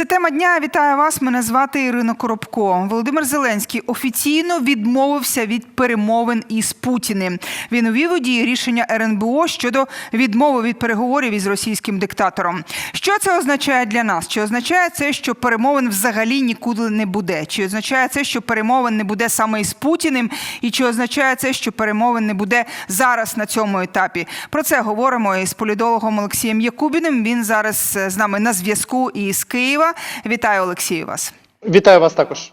Це тема дня. Вітаю вас. Мене звати Ірина Коробко. Володимир Зеленський офіційно відмовився від перемовин із Путіним. Він увів у дії рішення РНБО щодо відмови від переговорів із російським диктатором. Що це означає для нас? Чи означає це, що перемовин взагалі нікуди не буде? Чи означає це, що перемовин не буде саме із Путіним? І чи означає це, що перемовин не буде зараз на цьому етапі? Про це говоримо із політологом Олексієм Якубіним. Він зараз е, з нами на зв'язку із Києва. Вітаю, Олексію, вас. Вітаю вас також.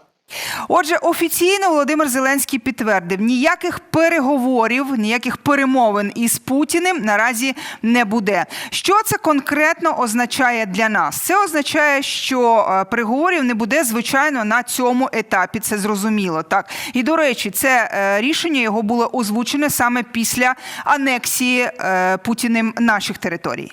Отже, офіційно Володимир Зеленський підтвердив, ніяких переговорів, ніяких перемовин із Путіним наразі не буде. Що це конкретно означає для нас? Це означає, що е, переговорів не буде, звичайно, на цьому етапі. Це зрозуміло. Так і до речі, це е, рішення його було озвучене саме після анексії е, Путіним наших територій.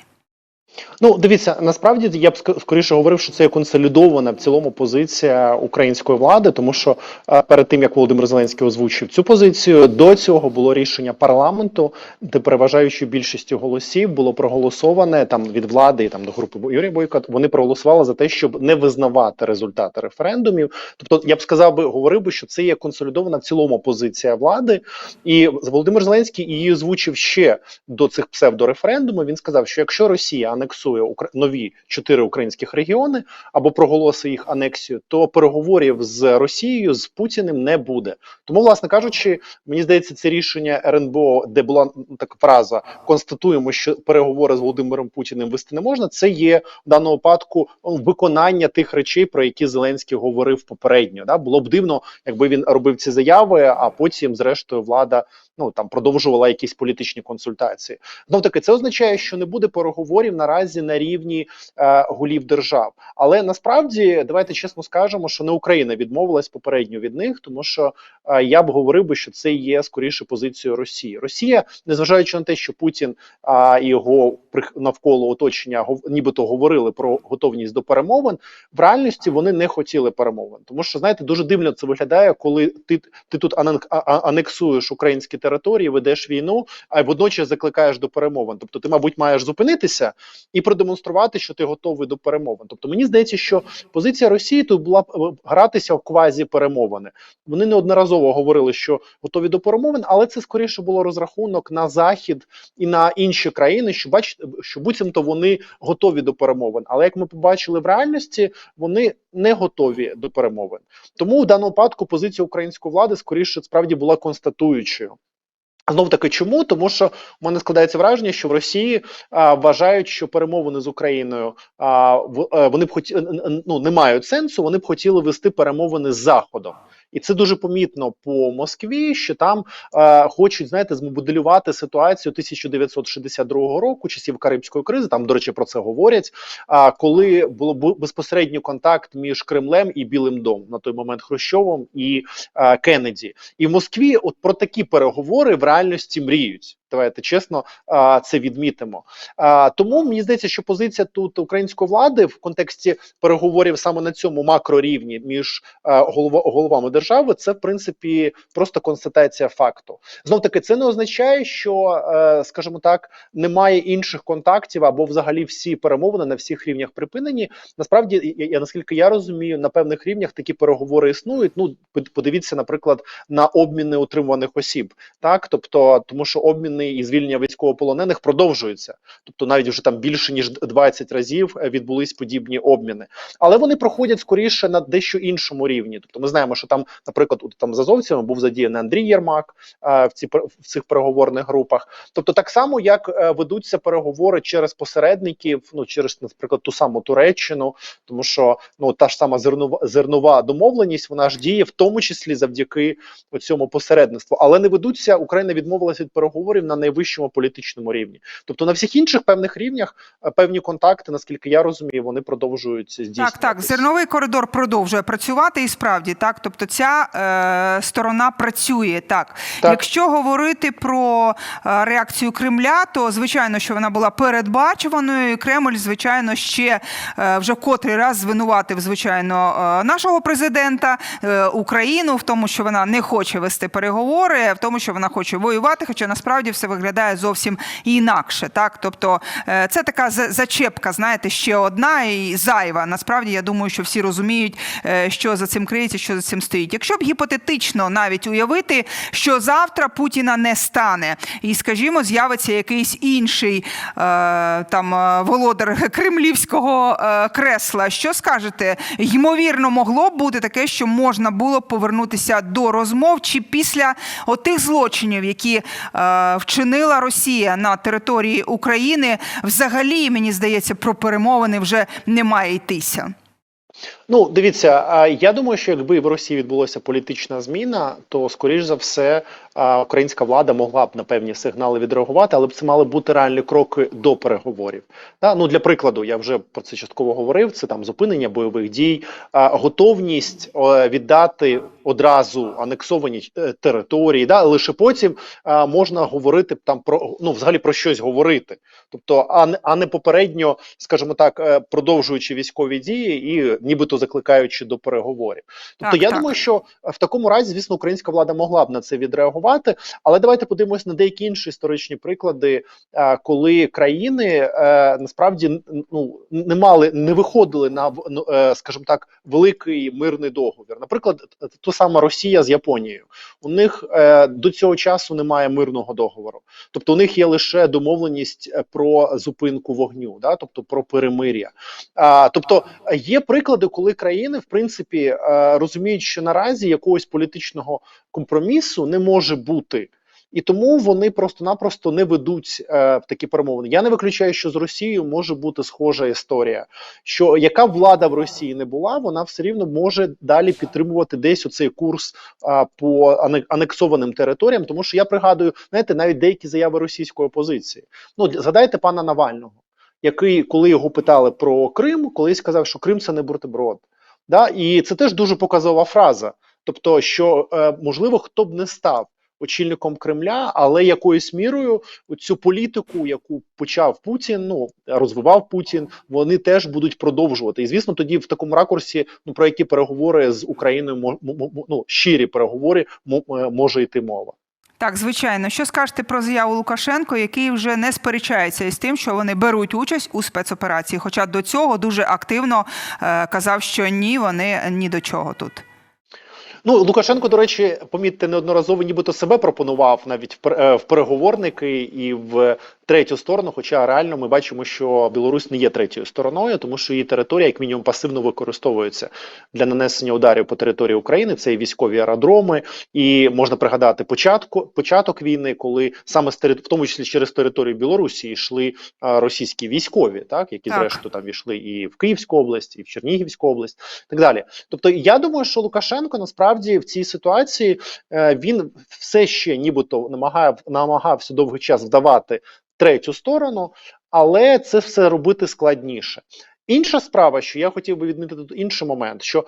Ну, дивіться, насправді я б скоріше говорив, що це є консолідована в цілому позиція української влади, тому що е, перед тим як Володимир Зеленський озвучив цю позицію, до цього було рішення парламенту, де переважаючою більшістю голосів було проголосоване там від влади і там до групи Юрія Бойка. Вони проголосували за те, щоб не визнавати результати референдумів. Тобто, я б сказав би, говорив би, що це є консолідована в цілому позиція влади, і Володимир Зеленський її озвучив ще до цих псевдореферендумів. Він сказав, що якщо Росія анексує нові чотири українських регіони або проголосить їх анексію, то переговорів з Росією з Путіним не буде. Тому, власне кажучи, мені здається, це рішення РНБО, де була така фраза: констатуємо, що переговори з Володимиром Путіним вести не можна. Це є в даному випадку ну, виконання тих речей, про які Зеленський говорив попередньо. Да? Було б дивно, якби він робив ці заяви, а потім, зрештою, влада ну там продовжувала якісь політичні консультації. Знов таки, це означає, що не буде переговорів наразі на рівні е, голів держав. Але насправді давайте чесно скажемо, що не Україна відмовилась попередньо від них, тому що е, я б говорив би, що це є скоріше позицією Росії. Росія, незважаючи на те, що Путін а, і його навколо оточення гов- нібито говорили про готовність до перемовин. В реальності вони не хотіли перемовин, тому що знаєте, дуже дивно це виглядає, коли ти, ти тут анексуєш українські території, ведеш війну, а водночас закликаєш до перемовин. Тобто, ти, мабуть, маєш зупинитися і продемонструвати, що ти готовий до перемовин. Тобто, мені здається, що позиція Росії тут була е, гратися в квазі перемовини. Вони неодноразово говорили, що готові до перемовин, але це скоріше було розрахунок на захід і на інші країни, що бачите, що буцімто вони готові до перемовин. Але як ми побачили в реальності, вони не готові до перемовин. Тому в даному випадку позиція української влади скоріше справді була констатуючою. Знов таки, чому? Тому що в мене складається враження, що в Росії а, вважають, що перемовини з Україною а, в, а вони б хоті, ну, не мають сенсу, вони б хотіли вести перемовини з Заходом. І це дуже помітно по Москві, що там е, хочуть знаєте змоделювати ситуацію 1962 року, часів Карибської кризи. Там, до речі, про це говорять. А коли було безпосередньо контакт між Кремлем і Білим домом на той момент Хрущовим і е, Кеннеді, і в Москві, от про такі переговори в реальності мріють. Давайте чесно це відмітимо. Тому мені здається, що позиція тут української влади в контексті переговорів саме на цьому макрорівні між головами держави, це в принципі просто констатація факту. Знов таки, це не означає, що, скажімо так, немає інших контактів або взагалі всі перемовини на всіх рівнях припинені. Насправді, я наскільки я розумію, на певних рівнях такі переговори існують. Ну подивіться, наприклад, на обміни утримуваних осіб, так тобто, тому що обміни і звільнення військовополонених продовжуються. Тобто, навіть вже там більше ніж 20 разів е, відбулись подібні обміни, але вони проходять скоріше на дещо іншому рівні. Тобто, ми знаємо, що там, наприклад, от там з азовцями був задіяний Андрій Єрмак е, в ці в цих переговорних групах. Тобто, так само як е, ведуться переговори через посередників, ну через, наприклад, ту саму Туреччину, тому що ну та ж сама зернова зернова домовленість, вона ж діє в тому числі завдяки цьому посередництву, але не ведуться. Україна відмовилася від переговорів на найвищому політичному рівні. Тобто на всіх інших певних рівнях е, певні контакти, наскільки я розумію, вони продовжують здійснюватися. Так, так, зерновий коридор продовжує працювати і справді так. Тобто ця е, сторона працює так. Так. Якщо говорити про е, реакцію Кремля, то звичайно, що вона була передбачуваною. і Кремль, звичайно, ще е, вже котрий раз звинуватив, звичайно, е, нашого президента е, Україну в тому, що вона не хоче вести переговори, в тому, що вона хоче воювати. Хоча насправді все виглядає зовсім інакше. Так, тобто е, це така за- зачепка, знаєте, ще одна і зайва. Насправді я думаю, що всі розуміють, е, що за цим криється, що за цим стоїть. Якщо б гіпотетично навіть уявити, що завтра Путіна не стане, і скажімо, з'явиться якийсь інший е, там володар кремлівського кресла. Що скажете? Ймовірно, могло б бути таке, що можна було б повернутися до розмов, чи після отих злочинів, які е, вчинила Росія на території України, взагалі мені здається, про перемовини вже не має йтися. Ну, дивіться, я думаю, що якби в Росії відбулася політична зміна, то скоріш за все українська влада могла б на певні сигнали відреагувати, але б це мали бути реальні кроки до переговорів. Ну для прикладу, я вже про це частково говорив. Це там зупинення бойових дій, готовність віддати одразу анексовані е, території, да лише потім можна говорити там про ну взагалі про щось говорити, тобто, а не попередньо, скажімо так, е, продовжуючи військові дії і нібито закликаючи до переговорів. Тобто, Так, я так. думаю, що в такому разі, звісно, українська влада могла б на це відреагувати. Але давайте подивимось на деякі інші історичні приклади, е, коли країни е, насправді ну не мали, не виходили на ну, е, скажімо так, великий мирний договір. Наприклад, ту сама Росія з Японією. У них до цього часу немає мирного договору. Тобто, у них є лише домовленість про зупинку вогню, да, тобто про перемир'я. А, тобто є приклади, коли країни, в принципі, е, розуміють, що наразі якогось політичного компромісу не може бути. І тому вони просто-напросто не ведуть е, такі перемовини. Я не виключаю, що з Росією може бути схожа історія. Що яка влада в Росії не була, вона все рівно може далі підтримувати десь оцей курс а, по ане- анексованим територіям. Тому що я пригадую, знаєте, навіть деякі заяви російської опозиції. Ну згадайте пана Навального, який, коли його питали про Крим, колись сказав, що Крим це не бутерброд. Да? І це теж дуже показова фраза. Тобто, що е, можливо, хто б не став очільником Кремля, але якоюсь мірою цю політику, яку почав Путін, ну розвивав Путін, вони теж будуть продовжувати. І звісно, тоді в такому ракурсі, ну про які переговори з Україною ну, щирі переговори е, може йти мова. Так, звичайно. Що скажете про заяву Лукашенко, який вже не сперечається із тим, що вони беруть участь у спецоперації? Хоча до цього дуже активно е, казав, що ні, вони ні до чого тут. Ну Лукашенко, до речі, помітьте, неодноразово нібито себе пропонував навіть в е, переговорники і в третю сторону. Хоча реально ми бачимо, що Білорусь не є третьою стороною, тому що її територія, як мінімум, пасивно використовується для нанесення ударів по території України. Це і військові аеродроми, і можна пригадати початку початок війни, коли саме з в тому числі через територію Білорусі йшли російські військові, так які Так. зрештою там йшли і в Київську область, і в Чернігівську область, так далі. Тобто, я думаю, що Лукашенко насправді в цій ситуації е, він все ще нібито намагав, намагався довгий час вдавати третю сторону, але це все робити складніше. Інша справа, що я хотів би відмітити тут інший момент, що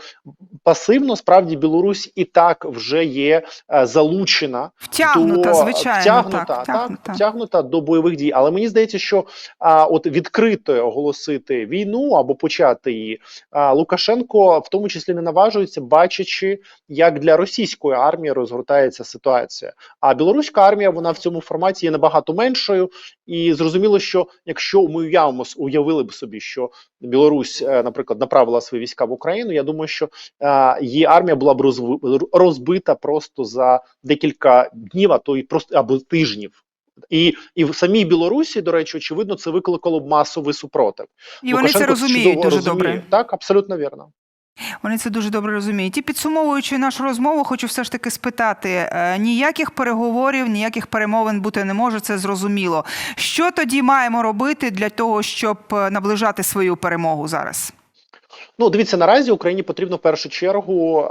пасивно справді Білорусь і так вже є е, залучена Втягнута, до, звичайно, втягнута, так, втягнута. втягнута до бойових дій. Але мені здається, що а, от відкрито оголосити війну або почати її, а, Лукашенко в тому числі не наважується, бачачи, як для російської армії розгортається ситуація. А білоруська армія вона в цьому форматі є набагато меншою, і зрозуміло, що якщо ми уявимо, уявили б собі, що Білорусь, е, наприклад, направила свої війська в Україну, я думаю, що е, її армія була б розбита просто за декілька днів, а то й просто або тижнів. І, і в самій Білорусі, до речі, очевидно, це викликало б масовий супротив. І вони це розуміють дуже розуміє. добре. Так, абсолютно вірно. Вони це дуже добре розуміють. І підсумовуючи нашу розмову, хочу все ж таки спитати: е, ніяких переговорів, ніяких перемовин бути не може, це зрозуміло. Що тоді маємо робити для того, щоб е, наближати свою перемогу зараз? Ну, дивіться, наразі Україні потрібно в першу чергу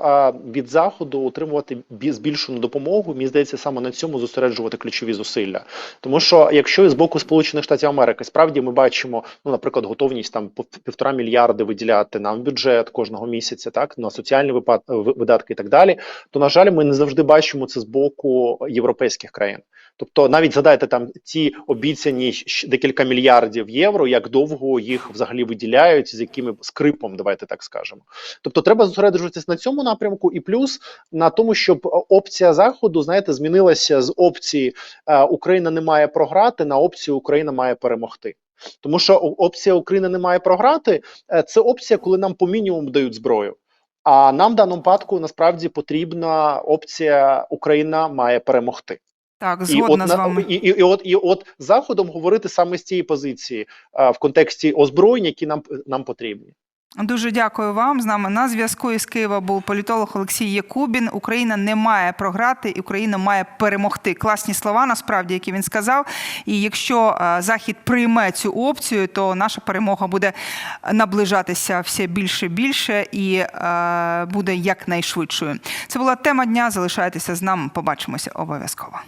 від заходу отримувати бі- збільшену допомогу. Мені здається, саме на цьому зосереджувати ключові зусилля. Тому що якщо з боку Сполучених Штатів Америки справді ми бачимо, ну, наприклад, готовність там півтора мільярди виділяти нам бюджет кожного місяця, так на соціальні випад... видатки і так далі, то на жаль, ми не завжди бачимо це з боку європейських країн. Тобто, навіть згадайте там ці обіцяні декілька мільярдів євро, як довго їх взагалі виділяють, з якими скрипом, давайте давайте так скажемо. Тобто, треба зосереджуватись на цьому напрямку, і плюс на тому, щоб е, опція заходу, знаєте, змінилася з опції е, Україна не має програти на опцію Україна має перемогти. Тому що опція Україна не має програти е, це опція, коли нам по мінімуму дають зброю. А нам в даному випадку насправді потрібна опція Україна має перемогти. Так, І от, згодна з вами. і, і, і, от, і от заходом говорити саме з цієї позиції а, в контексті озброєнь, які нам, нам потрібні. Дуже дякую вам. З нами на зв'язку із Києва був політолог Олексій Якубін. Україна не має програти, Україна має перемогти. Класні слова, насправді, які він сказав. І якщо Захід прийме цю опцію, то наша перемога буде наближатися все більше і більше і буде якнайшвидшою. Це була тема дня. Залишайтеся з нами. Побачимося обов'язково.